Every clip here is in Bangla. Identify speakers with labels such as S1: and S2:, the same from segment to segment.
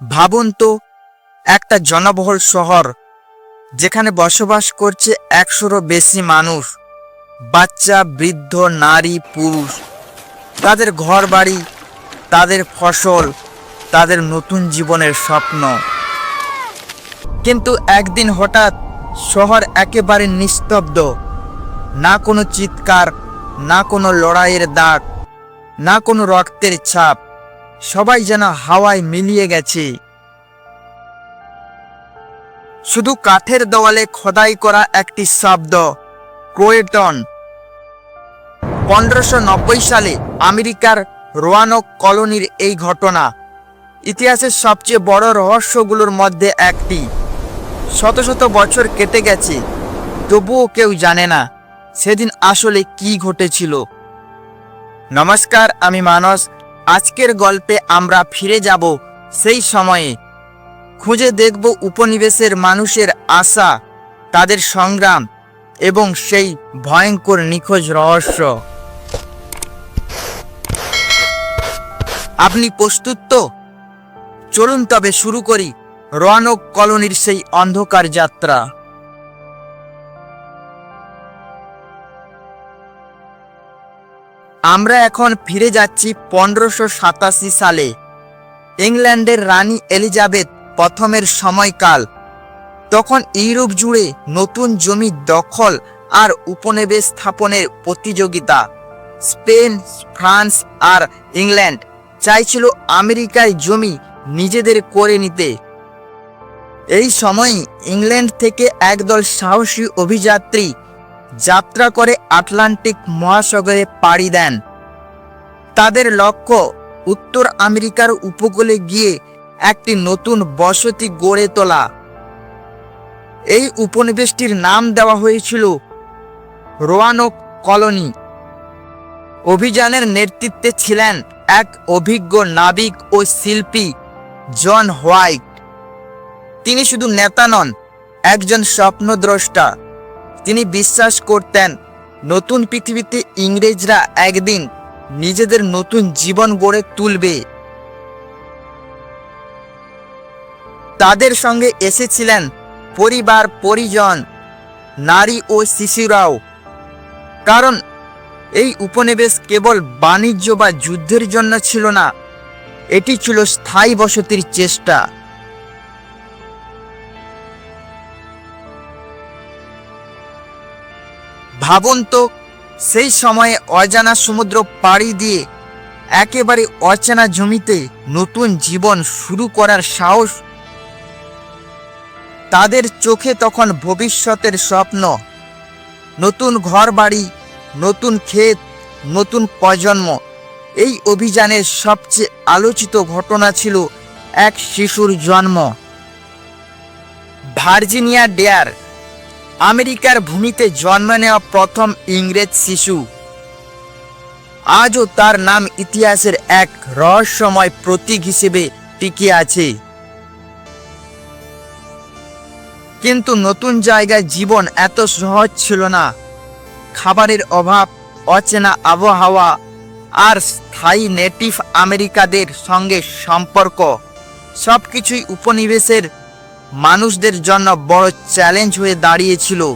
S1: ভাবুন তো, একটা জনবহুল শহর, যেখানে বসবাস করছে একশোরও বেশি মানুষ। বাচ্চা, বৃদ্ধ, নারী, পুরুষ। তাদের ঘর বাড়ি তাদের ফসল, তাদের নতুন জীবনের স্বপ্ন। কিন্তু একদিন হঠাৎ শহর একেবারে নিস্তব্ধ। না কোনো চিৎকার, না কোনো লড়াইয়ের দাগ, না কোনো রক্তের ছাপ। সবাই যেন হাওয়ায় মিলিয়ে গেছে। শুধু কাঠের দেওয়ালে খোদাই করা একটি শব্দ, ক্রোয়েটন। পনেরোশো সালে আমেরিকার রোয়ানক কলোনির এই ঘটনা, ইতিহাসের সবচেয়ে বড় রহস্যগুলোর মধ্যে একটি। শত শত বছর কেটে গেছে, তবুও কেউ জানে না সেদিন আসলে কি ঘটেছিল। নমস্কার, আমি মানস আজকের গল্পে আমরা ফিরে যাব সেই সময়ে। খুঁজে দেখব উপনিবেশের মানুষের আশা, তাদের সংগ্রাম এবং সেই ভয়ঙ্কর নিখোঁজ রহস্য। আপনি প্রস্তুত তো? চলুন তবে শুরু করি। রোয়ানক কলোনির সেই অন্ধকার যাত্রা। আমরা এখন ফিরে যাচ্ছি পনেরোশো সাতাশি সালে। ইংল্যান্ডের রানী এলিজাবেথ প্রথমের সময়কাল। তখন ইউরোপ জুড়ে নতুন জমি দখল আর উপনিবেশ স্থাপনের প্রতিযোগিতা। স্পেন, ফ্রান্স আর ইংল্যান্ড চাইছিল আমেরিকায় জমি নিজেদের করে নিতে। এই সময় ইংল্যান্ড থেকে একদল সাহসী অভিযাত্রী যাত্রা করে আটলান্টিক মহাসাগরে পাড়ি দেন। তাদের লক্ষ্য উত্তর আমেরিকার উপকূলে গিয়ে একটি নতুন বসতি গড়ে তোলা। এই উপনিবেশটির নাম দেওয়া হয়েছিল রোয়ানক কলোনি। অভিযানের নেতৃত্বে ছিলেন এক অভিজ্ঞ নাবিক ও শিল্পী জন হোয়াইট। তিনি শুধু নেতা নন, একজন স্বপ্নদ্রষ্টা। তিনি বিশ্বাস করতেন, নতুন পৃথিবীতে ইংরেজরা একদিন নিজেদের নতুন জীবন গড়ে তুলবে। তাদের সঙ্গে এসেছিলেন পরিবার পরিজন, নারী ও শিশুরাও। কারণ এই উপনিবেশ কেবল বাণিজ্য বা যুদ্ধের জন্য ছিল না, এটি ছিল স্থায়ী বসতির চেষ্টা। ভাবুন তো, সেই সময়ে অজানা সমুদ্র পাড়ি দিয়ে একেবারে অচেনা জমিতে নতুন জীবন শুরু করার সাহস। তাদের চোখে তখন ভবিষ্যতের স্বপ্ন। নতুন ঘর বাড়ি নতুন ক্ষেত, নতুন প্রজন্ম। এই অভিযানের সবচেয়ে আলোচিত ঘটনা ছিল এক শিশুর জন্ম। Virginia Dare. আমেরিকার ভূমিতে জন্ম নেওয়া প্রথম ইংরেজ শিশু। আজও তার নাম ইতিহাসের এক রহস্যময় প্রতীক হিসেবে টিকে আছে। কিন্তু নতুন জায়গায় জীবন এত সহজ ছিল না। খাবারের অভাব, অচেনা আবহাওয়া আর স্থায়ী নেটিভ আমেরিকাদের সঙ্গে সম্পর্ক সব কিছুই উপনিবেশের মানুষদের জন্য বড় চ্যালেঞ্জ হয়ে দাঁড়িয়েছিল।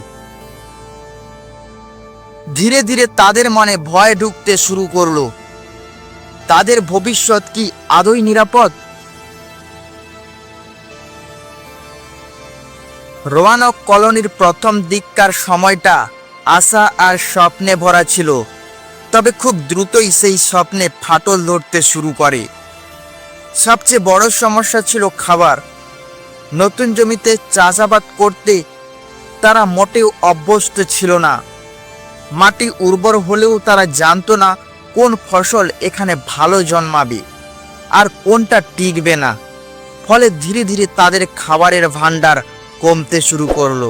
S1: ধীরে ধীরে তাদের মনে ভয় ঢুকতে শুরু করল। তাদের ভবিষ্যৎ কি আদৌ নিরাপদ? রোয়ানক কলোনির প্রথম দিককার সময়টা আশা আর স্বপ্নে ভরা ছিল, তবে খুব দ্রুতই সেই স্বপ্নে ফাটল ধরতে শুরু করে। সবচেয়ে বড় সমস্যা ছিল খাবার। নতুন জমিতে চাষাবাদ করতে তারা মোটেও অভ্যস্ত ছিল না। মাটি উর্বর হলেও তারা জানতো না কোন ফসল এখানে ভালো জন্মাবে আর কোনটা টিকবে না। ফলে ধীরে ধীরে তাদের খাবারের ভান্ডার কমতে শুরু করল।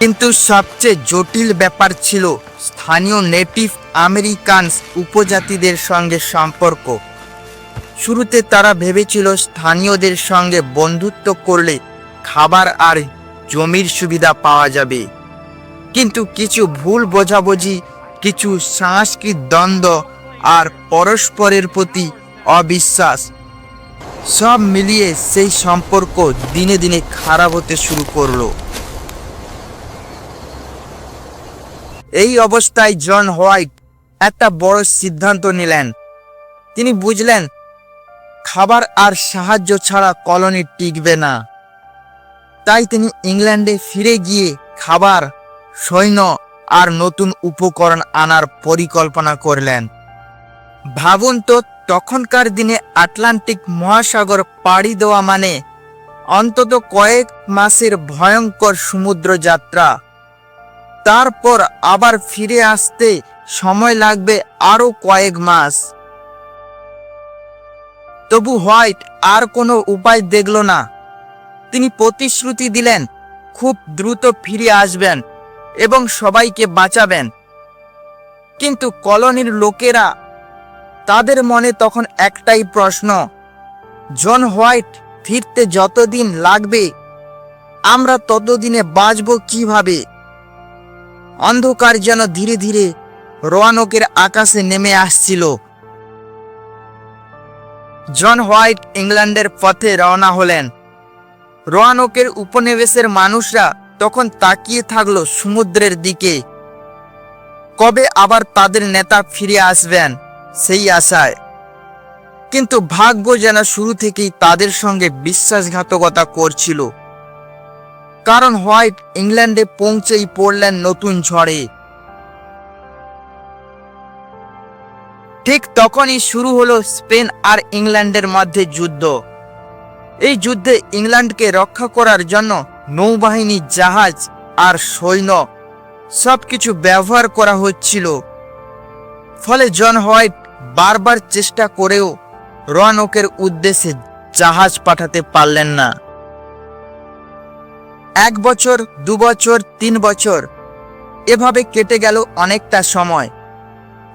S1: কিন্তু সবচেয়ে জটিল ব্যাপার ছিল স্থানীয় নেটিভ আমেরিকানস উপজাতিদের সঙ্গে সম্পর্ক। শুরুতে তারা ভেবেছিল স্থানীয়দের সঙ্গে বন্ধুত্ব করলে খাবার আর জমির সুবিধা পাওয়া যাবে। কিন্তু কিছু ভুল বোঝাবুঝি, কিছু সাংস্কৃতিক দ্বন্দ্ব আর পরস্পরের প্রতি অবিশ্বাস সব মিলিয়ে সেই সম্পর্ক দিনে দিনে খারাপ হতে শুরু করল। এই অবস্থায় জন হোয়াইট একটা বড় সিদ্ধান্ত নিলেন। তিনি বুঝলেন খাবার আর সাহায্য ছাড়া কলোনি টিকবে না। তাই তিনি ইংল্যান্ডে ফিরে গিয়ে খাবার, সৈন্য আর নতুন উপকরণ আনার পরিকল্পনা করলেন। ভাবুন তো, তখনকার দিনে আটলান্টিক মহাসাগর পাড়ি দেওয়া মানে অন্তত কয়েক মাসের ভয়ঙ্কর সমুদ্র যাত্রা তারপর আবার ফিরে আসতে সময় লাগবে আরও কয়েক মাস। তবু হোয়াইট আর কোনো উপায় দেখল না। তিনি প্রতিশ্রুতি দিলেন, খুব দ্রুত ফিরে আসবেন এবং সবাইকে বাঁচাবেন। কিন্তু কলোনির লোকেরা তাদের মনে তখন একটাই প্রশ্ন, জন হোয়াইট, ফিরতে যতদিন লাগবে, আমরা ততদিনে বাঁচব কীভাবে? অন্ধকার যেন ধীরে ধীরে রোয়ানকের আকাশে নেমে আসছিল। জন হোয়াইট ইংল্যান্ডের পথে রওনা হলেন। রোয়ানকের উপনিবেশের মানুষরা তখন তাকিয়ে থাকল সমুদ্রের দিকে। কবে আবার তাদের নেতা ফিরে আসবেন, সেই আশায়। কিন্তু ভাগ্য যেন শুরু থেকেই তাদের সঙ্গে বিশ্বাসঘাতকতা করছিল। কারণ হোয়াইট ইংল্যান্ডে পৌঁছেই পড়লেন নতুন ঝড়ে। ঠিক তখনই শুরু হলো স্পেন আর ইংল্যান্ডের মধ্যে যুদ্ধ। এই যুদ্ধে ইংল্যান্ডকে রক্ষা করার জন্য নৌবাহিনী, জাহাজ আর সৈন্য সবকিছু ব্যবহার করা হচ্ছিল। ফলে জন হোয়াইট বারবার চেষ্টা করেও রনকের উদ্দেশ্যে জাহাজ পাঠাতে পারলেন না। এক বছর, দু বছর, তিন বছর এভাবে কেটে গেল অনেকটা সময়।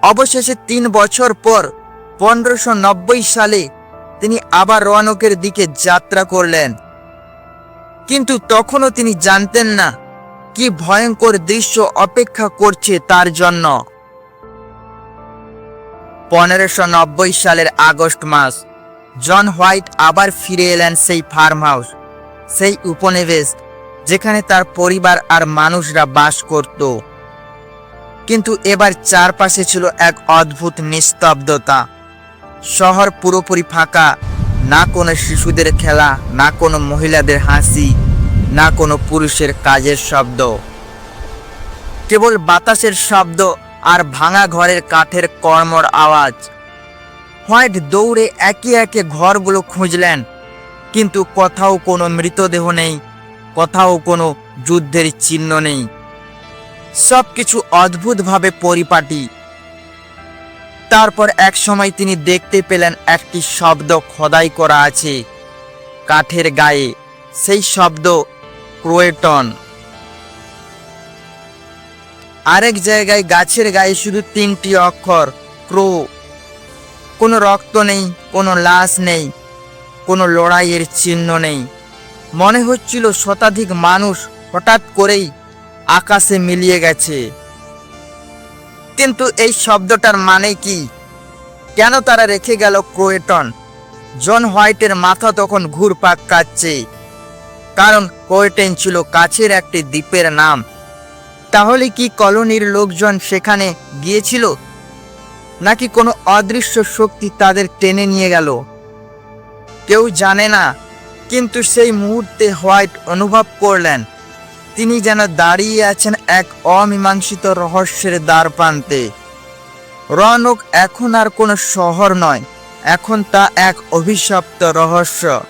S1: অবশেষে তিন বছর পর পনেরোশো সালে তিনি আবার রোয়ানকের দিকে যাত্রা করলেন। কিন্তু তখনও তিনি জানতেন না কি ভয়ঙ্কর দৃশ্য অপেক্ষা করছে তার জন্য। পনেরোশো সালের আগস্ট মাস, জন হোয়াইট আবার ফিরে এলেন সেই ফার্ম হাউস সেই উপনিবেশ যেখানে তার পরিবার আর মানুষরা বাস করত। কিন্তু এবার চারপাশে ছিল এক অদ্ভুত নিস্তব্ধতা। শহর পুরোপুরি ফাঁকা, না কোনো শিশুদের খেলা, না কোনো মহিলাদের হাসি, না কোনো পুরুষের কাজের শব্দ। কেবল বাতাসের শব্দ আর ভাঙা ঘরের কাঠের কর্মর আওয়াজ। হোয়াইট দৌড়ে একে একে ঘরগুলো খুঁজলেন, কিন্তু কোথাও কোনো মৃতদেহ নেই, কোথাও কোনো যুদ্ধের চিহ্ন নেই। সব কিছু অদ্ভুতভাবে পরিপাটি। তারপর এক সময় তিনি দেখতে পেলেন একটি শব্দ খোদাই করা আছে কাঠের গায়ে। সেই শব্দ ক্রোয়েটন। আরেক জায়গায় গাছের গায়ে শুধু তিনটি অক্ষর, ক্রো। কোনো রক্ত নেই, কোনো লাশ নেই, কোনো লড়াইয়ের চিহ্ন নেই। মনে হচ্ছিল শতাধিক মানুষ হঠাৎ করেই আকাশে মিলিয়ে গেছে। কিন্তু এই শব্দটার মানে কি? কেন তারা রেখে গেল ক্রোয়েটন? জন হোয়াইটের মাথা তখন ঘুরপাক কাচ্ছে কারণ ক্রোয়েটেন ছিল কাছের একটি দ্বীপের নাম। তাহলে কি কলোনির লোকজন সেখানে গিয়েছিল? নাকি কোনো অদৃশ্য শক্তি তাদের টেনে নিয়ে গেল? কেউ জানে না, কিন্তু সেই মুহূর্তে হোয়াইট অনুভব করলেন। তিনি যেন দাঁড়িয়ে আছেন এক অমীমাংসিত রহস্যের দ্বার প্রান্তে। রনক এখন আর কোনো শহর নয়, এখন তা এক অভিশপ্ত রহস্য।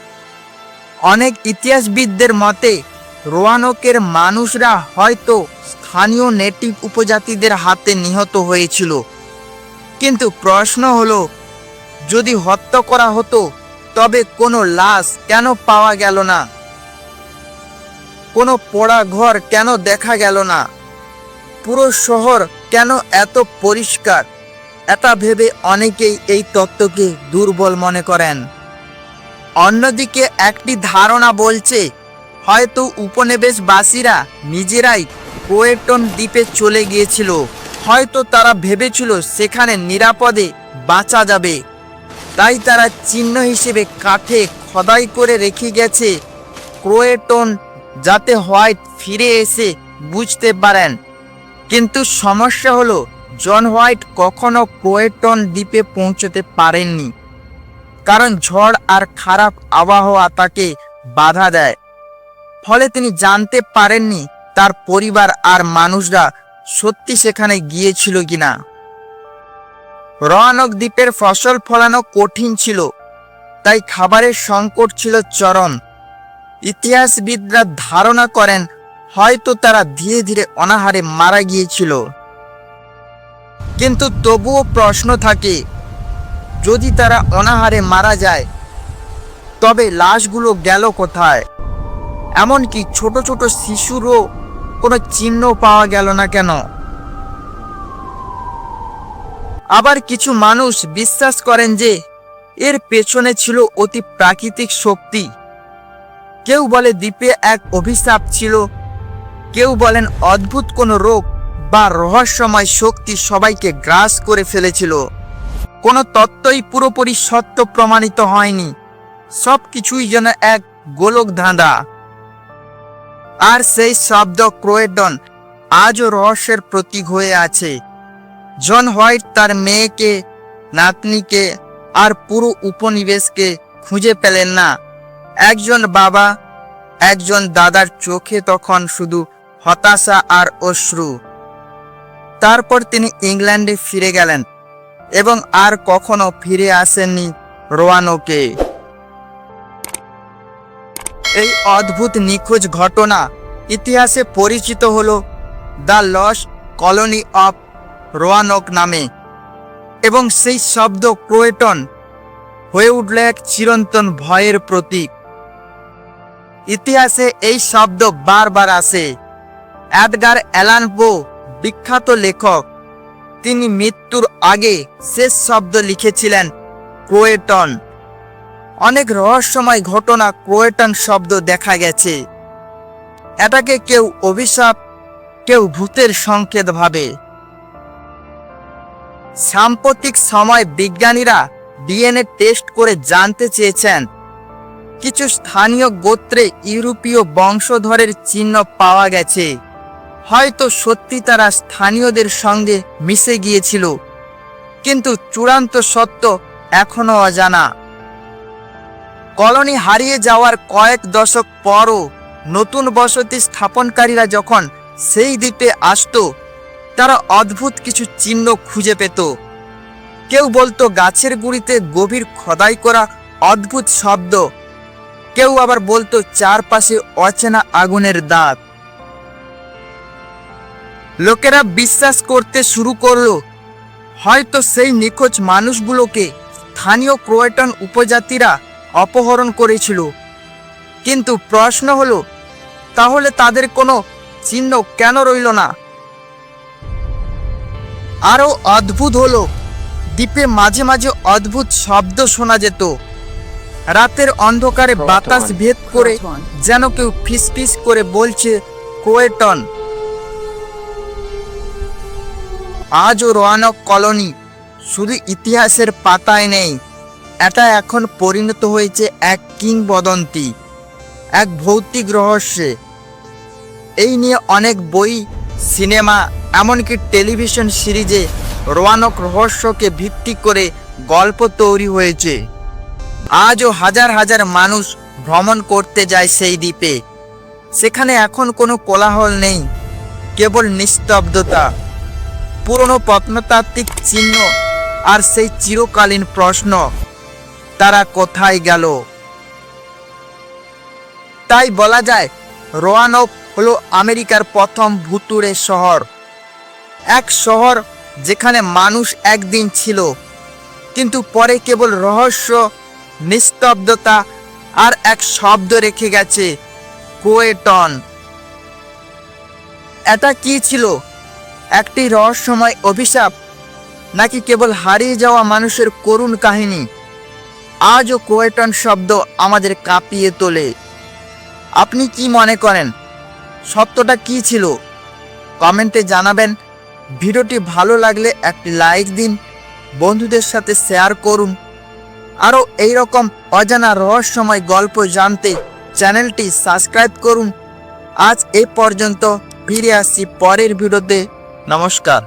S1: অনেক ইতিহাসবিদদের মতে, রোয়ানকের মানুষরা হয়তো স্থানীয় নেটিভ উপজাতিদের হাতে নিহত হয়েছিল। কিন্তু প্রশ্ন হলো, যদি হত্যা করা হতো, তবে কোনো লাশ কেন পাওয়া গেল না? কোনো পোড়া ঘর কেন দেখা গেল না? পুরো শহর কেন এত পরিষ্কার? এটা ভেবে অনেকেই এই তত্ত্বকে দুর্বল মনে করেন। অন্যদিকে একটি ধারণা বলছে, হয়তো উপনিবেশবাসীরা নিজেরাই কোয়েটন দ্বীপে চলে গিয়েছিল। হয়তো তারা ভেবেছিল সেখানে নিরাপদে বাঁচা যাবে। তাই তারা চিহ্ন হিসেবে কাঠে খোদাই করে রেখে গেছে ক্রোয়েটন যাতে হোয়াইট ফিরে এসে বুঝতে পারেন। কিন্তু সমস্যা হলো, জন হোয়াইট কখনো কোয়েটন দ্বীপে পৌঁছতে পারেননি। কারণ ঝড় আর খারাপ আবহাওয়া তাকে বাধা দেয়। ফলে তিনি জানতে পারেননি তার পরিবার আর মানুষরা সত্যি সেখানে গিয়েছিল কিনা। রোয়ানক দ্বীপের ফসল ফলানো কঠিন ছিল, তাই খাবারের সংকট ছিল চরম। ইতিহাসবিদরা ধারণা করেন, হয়তো তারা ধীরে ধীরে অনাহারে মারা গিয়েছিল। কিন্তু তবুও প্রশ্ন থাকে, যদি তারা অনাহারে মারা যায়, তবে লাশগুলো গেল কোথায়? এমনকি ছোট ছোট শিশুরও কোনো চিহ্ন পাওয়া গেল না কেন? আবার কিছু মানুষ বিশ্বাস করেন যে, এর পেছনে ছিল অতি প্রাকৃতিক শক্তি। কেউ বলে দ্বীপে এক অভিশাপ ছিল, কেউ বলেন অদ্ভুত কোনো রোগ বা রহস্যময় শক্তি সবাইকে গ্রাস করে ফেলেছিল। কোনো তত্ত্বই পুরোপুরি সত্য প্রমাণিত হয়নি সব কিছুই যেন এক গোলক ধাঁধা। আর সেই শব্দ ক্রোয়েডন আজও রহস্যের প্রতীক হয়ে আছে। জন হোয়াইট তার মেয়েকে, নাতনিকে আর পুরো উপনিবেশকে খুঁজে পেলেন না। একজন বাবা, একজন দাদার চোখে তখন শুধু হতাশা আর অশ্রু। তারপর তিনি ইংল্যান্ডে ফিরে গেলেন এবং আর কখনো ফিরে আসেননি রোয়ানোকে। এই অদ্ভুত নিখোঁজ ঘটনা ইতিহাসে পরিচিত হল the lost colony of Roanoke নামে এবং সেই শব্দ ক্রোয়েটন হয়ে উঠল এক চিরন্তন ভয়ের প্রতীক। ইতিহাসে এই শব্দ বারবার আসে অ্যাডগার অ্যালান পো বিখ্যাত লেখক। তিনি মৃত্যুর আগে শেষ শব্দ লিখেছিলেন ক্রোয়েটন। অনেক রহস্যময় ঘটনা ক্রোয়েটন শব্দ দেখা গেছে। এটাকে কেউ অভিশাপ, কেউ ভূতের সংকেত ভাবে। সাম্প্রতিক সময় বিজ্ঞানীরা ডিএনএ টেস্ট করে জানতে চেয়েছেন কিছু স্থানীয় গোত্রে ইউরোপীয় বংশধরের চিহ্ন পাওয়া গেছে। হয়তো সত্যি তারা স্থানীয়দের সঙ্গে মিশে গিয়েছিল, কিন্তু চূড়ান্ত সত্য এখনও অজানা। কলোনি হারিয়ে যাওয়ার কয়েক দশক পরও নতুন বসতি স্থাপনকারীরা যখন সেই দ্বীপে আসতো, তারা অদ্ভুত কিছু চিহ্ন খুঁজে পেত। কেউ বলতো গাছের গুড়িতে গভীর খোদাই করা অদ্ভুত শব্দ কেউ আবার বলতো, চারপাশে অচেনা আগুনের দাঁত। লোকেরা বিশ্বাস করতে শুরু করল, হয়তো সেই নিখোঁজ মানুষগুলোকে স্থানীয় ক্রোয়েটন উপজাতিরা অপহরণ করেছিল। কিন্তু প্রশ্ন হলো, তাহলে তাদের কোনো চিহ্ন কেন রইল না? আরও অদ্ভুত হলো, দ্বীপে মাঝে মাঝে অদ্ভুত শব্দ শোনা যেত। রাতের অন্ধকারে বাতাস ভেদ করে যেন কেউ ফিসফিস করে বলছে ক্রোয়েটন আজও রোয়ানক কলোনি শুধু ইতিহাসের পাতায় নেই এটা এখন পরিণত হয়েছে এক কিংবদন্তি এক ভৌতিক রহস্যে। এই নিয়ে অনেক বই সিনেমা এমনকি টেলিভিশন সিরিজে রোয়ানক রহস্যকে ভিত্তি করে গল্প তৈরি হয়েছে। আজও হাজার হাজার মানুষ ভ্রমণ করতে যায় সেই দ্বীপে। সেখানে এখন কোনো কোলাহল নেই, কেবল নিস্তব্ধতা, পুরনো প্রত্নতাত্ত্বিক চিহ্ন আর সেই চিরকালীন প্রশ্ন, তারা কোথায় গেল? তাই বলা যায়, রোয়ানক হলো আমেরিকার প্রথম ভুতুড়ে শহর। এক শহর যেখানে মানুষ একদিন ছিল, কিন্তু পরে কেবল রহস্য নিস্তব্ধতা আর এক শব্দ রেখে গেছে, কোয়েটন। এটা কি ছিল? একটি রহস্যময় অভিশাপ? নাকি কেবল হারিয়ে যাওয়া মানুষের করুণ কাহিনী? আজও কোয়েটন শব্দ আমাদের কাঁপিয়ে তোলে। আপনি কি মনে করেন, সত্যটা কি ছিল? কমেন্টে জানাবেন। ভিডিওটি ভালো লাগলে একটি লাইক দিন, বন্ধুদের সাথে শেয়ার করুন। আরও এইরকম অজানা রহস্যময় গল্প জানতে চ্যানেলটি সাবস্ক্রাইব করুন। আজ এ পর্যন্ত, ফিরে আসছি পরের ভিডিওতে। নমস্কার।